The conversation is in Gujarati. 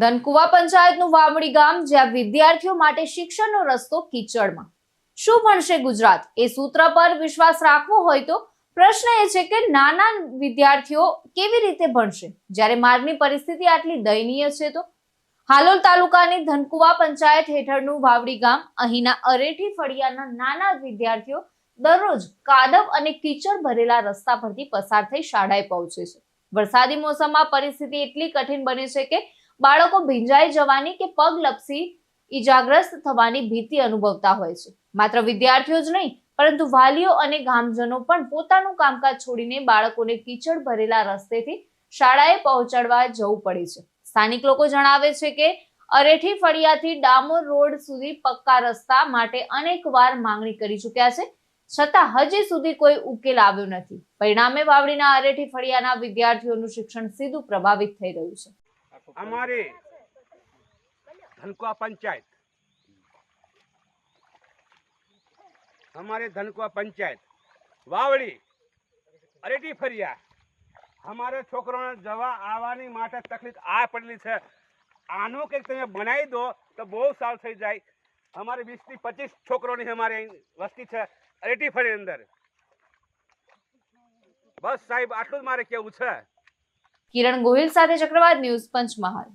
ધનકુવા પંચાયતનું વાવડી ગામ, જ્યાં વિદ્યાર્થીઓ માટે શિક્ષણનો રસ્તો કીચડમાં. શું ભણશે ગુજરાત? એ સૂત્ર પર વિશ્વાસ રાખવો હોય તો પ્રશ્ન એ છે કે નાના વિદ્યાર્થીઓ કેવી રીતે ભણશે? જ્યારે માર્ગની પરિસ્થિતિ આટલી દયનીય છે તો? હાલોલ તાલુકાની ધનકુવા પંચાયત હેઠળનું વાવડી ગામ, અહીંના અરેઠી ફળિયાના નાના વિદ્યાર્થીઓ દરરોજ કાદવ અને કીચડ ભરેલા રસ્તા પરથી પસાર થઈ શાળાએ પહોંચે છે. વરસાદી મોસમમાં પરિસ્થિતિ એટલી કઠિન બને છે કે બાળકો ભીંજાઈ જવાની કે પગ લપસી ઈજાગ્રસ્ત થવાની ભીતિ અનુભવતા હોય છે. માત્ર વિદ્યાર્થીઓ જ નહીં, પરંતુ વાલીઓ અને ગામજનો પણ પોતાનું કામકાજ છોડીને બાળકોને કીચડ ભરેલા રસ્તેથી શાળાએ પહોંચાડવા જવું પડે છે. સ્થાનિક લોકો જણાવે છે કે, અરેઠી ફળિયાથી ડામોર રોડ સુધી પક્કા રસ્તા માટે અનેકવાર માંગણી કરી ચૂક્યા છે. છતાં હજી સુધી કોઈ ઉકેલ આવ્યો નથી. પરિણામે વાવડીના અરેઠી ફળિયાના વિદ્યાર્થીઓનું શિક્ષણ સીધું પ્રભાવિત થઈ રહ્યું છે. हमारे धनकुआ पंचायत हमारे धनकुआ पंचायत વાવડી અરેટી ફરિયા અમારે છોકરાઓને જવા આવવાની માટે તકલીફ આ પડેલી છે આનું કંઈક તમે બનાવી દો તો બહુ સારું થઈ જાય અમારે વીસથી પચીસ છોકરોની અમારે અહીં વસ્તી છે અરેટી ફરી અંદર બસ સાહેબ આટલું જ મારે કેવું છે કિરણ ગોહિલ સાથે ચક્રવાત ન્યૂઝ પંચમહાલ.